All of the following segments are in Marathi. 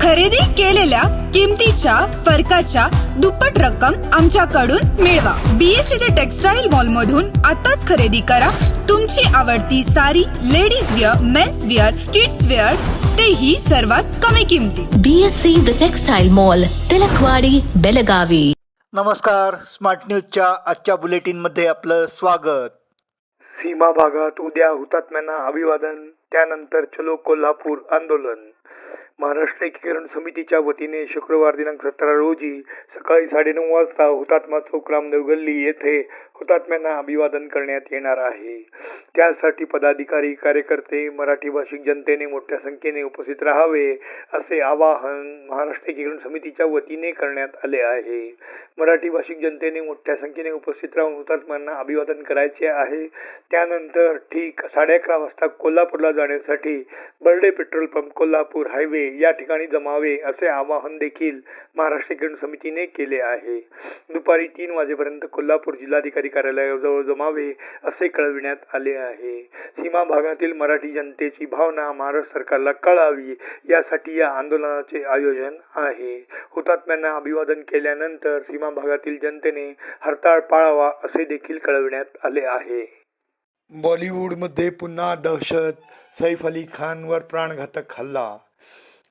खरेदी केलेल्या किमतीच्या फरकाच्या दुप्पट रक्कम आमच्याकडून मिळवा. बीएससी ते टेक्सटाईल मॉल मधून आताच खरेदी करा. तुमची आवडती sari ladies wear men's wear kids wear तेही सर्वात कमी किमतीत BSc the textile mall Tilakwadi Belagavi नमस्कार. स्मार्ट न्यूजच्या आजच्या बुलेटिनमध्ये आपलं स्वागत. सीमा भागात उद्या हुतात्म्यांना अभिवादन त्यानंतर चलो कोल्हापूर आंदोलन. महाराष्ट्र एकीकरण समितीच्या वतीने शुक्रवार दिनांक सतरा रोजी सकाळी साडेनऊ वाजता हुतात्मा चौक रामदेव गल्ली येथे हुतात्म्यांना अभिवादन करण्यात येणार आहे. त्यासाठी पदाधिकारी कार्यकर्ते मराठी भाषिक जनतेने मोठ्या संख्येने उपस्थित राहावे असे आवाहन महाराष्ट्र एकीकरण समितीच्या वतीने करण्यात आले आहे. मराठी भाषिक जनतेने मोठ्या संख्येने उपस्थित राहून हुतात्म्यांना अभिवादन करायचे आहे. त्यानंतर ठीक साडे अकरा वाजता कोल्हापूरला जाण्यासाठी Barde petrol pump Kolhapur highway या ठिकाणी जमावे असे आवाहन देखील महाराष्ट्र किरण समितीने केले आहे. दुपारी तीन वाजेपर्यंत कोल्हापूर जिल्हाधिकारी कार्यालयाजवळ जमावे असे कळविण्यात आले आहे. सीमा भागातील मराठी जनतेची भावना महाराष्ट्र सरकारला कळावी यासाठी या आंदोलनाचे आयोजन आहे. हुतात्म्यांना अभिवादन केल्यानंतर सीमा भागातील जनतेने हरताळ पाळावा असे देखील कळविण्यात आले आहे. बॉलिवूडमध्ये पुन्हा दहशत सैफ अली खानवर प्राणघातक हल्ला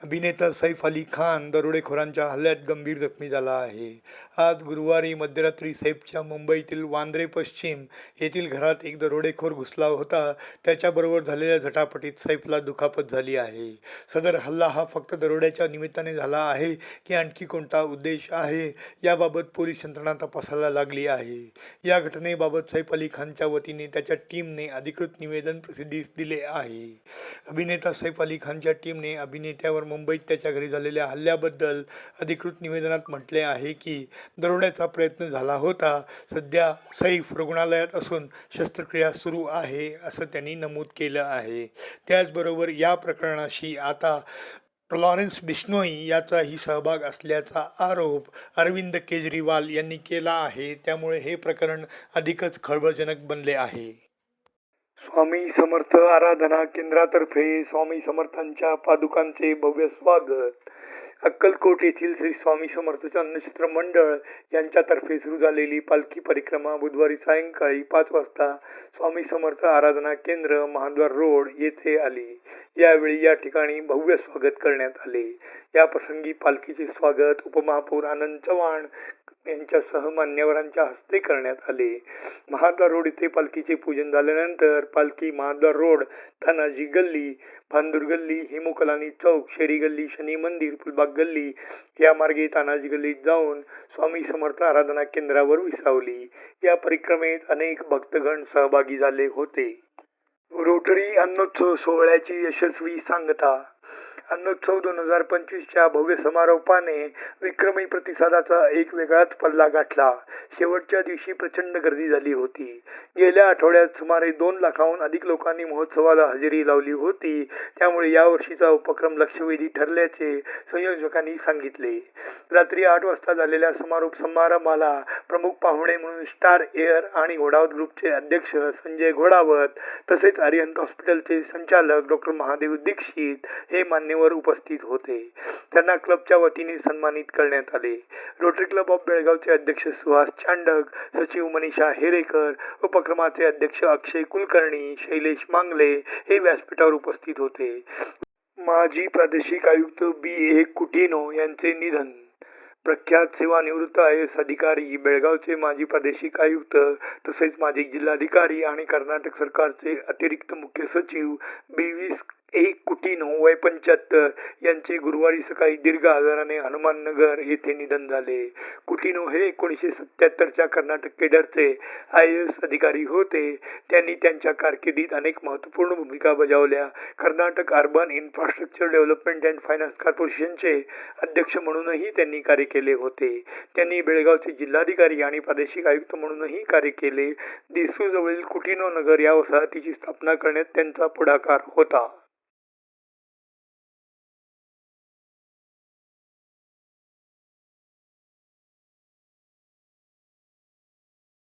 अभिनेता सैफ अली खान दरोडेखोरांच्या हल्ल्यात गंभीर जखमी झाला आहे. आज गुरुवारी मध्यरात्री सैफच्या मुंबईतील वांद्रे पश्चिम येथील घरात एक दरोडेखोर घुसला होता. त्याच्याबरोबर झालेल्या झटापटीत सैफला दुखापत झाली आहे. सदर हल्ला हा फक्त दरोड्याच्या निमित्ताने झाला आहे की आणखी कोणता उद्देश आहे याबाबत पोलीस यंत्रणा तपासायला लागली आहे. या घटनेबाबत सैफ अली खानच्या वतीने त्याच्या टीमने अधिकृत निवेदन प्रसिद्धीस दिले आहे. अभिनेता सैफ अली खानच्या टीमने अभिनेत्यावर मुंबईत त्याच्या घरी झालेल्या हल्ल्याबद्दल अधिकृत निवेदनात म्हटले आहे की दरोड्याचा प्रयत्न झाला होता. सध्या सैफ रुग्णालयात असून शस्त्रक्रिया सुरू आहे असं त्यांनी नमूद केलं आहे. त्याचबरोबर या प्रकरणाशी आता लॉरेन्स बिश्नोई याचाही सहभाग असल्याचा आरोप अरविंद केजरीवाल यांनी केला आहे. त्यामुळे हे प्रकरण अधिकच खळबळजनक बनले आहे. स्वामी समर्थ आराधना केंद्रातर्फे स्वामी समर्थांच्या पादुकांचे भव्य स्वागत. अक्कलकोट येथील श्री स्वामी समर्थ चन्नचित्र मंडळ यांच्यातर्फे सुरू झालेली पालखी परिक्रमा बुधवारी सायंकाळी पाच वाजता स्वामी समर्थ आराधना केंद्र महाद्वार रोड येथे आली. यावेळी या ठिकाणी भव्य स्वागत करण्यात आले. या प्रसंगी पालखीचे स्वागत उपमहापौर आनंद चव्हाण यांच्यासह मान्यवरांच्या हस्ते करण्यात आले. महाद्वार रोड इथे पालखीचे पूजन झाल्यानंतर पालखी महाद्वार रोड तानाजी गल्ली भांदूर गल्ली हेमोकलानी चौक शेरी गल्ली शनी मंदिर फुलबाग गल्ली या मार्गे तानाजी गल्लीत जाऊन स्वामी समर्थ आराधना केंद्रावर विसावली. या परिक्रमेत अनेक भक्तगण सहभागी झाले होते. रोटरी अन्नोत्सव सोहळ्याची यशस्वी सांगता अन्नोत्सव दोन हजार पंचवीसच्या भव्य समारोपाने विक्रमी प्रतिसादाचा एक वेगळाच पल्ला गाठला. शेवटच्या दिवशी प्रचंड गर्दी झाली होती. गेल्या आठवड्यात सुमारे दोन लाखाहून अधिक लोकांनी महोत्सवाला हजेरी लावली होती. त्यामुळे यावर्षीचा उपक्रम लक्षवेधी ठरल्याचे संयोजकांनी सांगितले. रात्री आठ वाजता झालेल्या समारोप समारंभाला प्रमुख पाहुणे म्हणून स्टार एअर आणि घोडावत ग्रुपचे अध्यक्ष संजय घोडावत तसेच आर्यंत हॉस्पिटलचे संचालक डॉक्टर महादेव दीक्षित हे मान्यवर उपस्थित होते. त्यांना क्लबच्या वतीने सन्मानित करण्यात आले. रोटरी क्लब ऑफ बेळगावचे अध्यक्ष सुहास चांडक सचिव मनीषा हेरेकर उपक्रमाचे अध्यक्ष अक्षय कुलकर्णी शैलेश मांगले हे व्यासपीठावर उपस्थित होते. माजी प्रादेशिक आयुक्त बी ए कुटिनो यांचे निधन प्रख्यात सेवानिवृत्त आय एस अधिकारी बेळगावचे माजी प्रादेशिक आयुक्त तसेच माजी जिल्हाधिकारी आणि कर्नाटक सरकारचे अतिरिक्त मुख्य सचिव बी व्ही ए कुटिनो वय पंच्याहत्तर यांचे गुरुवारी सकाळी दीर्घ आजाराने हनुमाननगर येथे निधन झाले. कुटिनो हे एकोणीसशे सत्याहत्तरच्या कर्नाटक केडरचे आय ए एस अधिकारी होते. त्यांनी त्यांच्या कारकिर्दीत अनेक महत्त्वपूर्ण भूमिका बजावल्या. Karnataka urban infrastructure development and finance कॉर्पोरेशनचे अध्यक्ष म्हणूनही त्यांनी कार्य केले होते. त्यांनी बेळगावचे जिल्हाधिकारी आणि प्रादेशिक आयुक्त म्हणूनही कार्य केले. देसूजवळील कुटिनो नगर या वसाहतीची स्थापना करण्यात त्यांचा पुढाकार होता.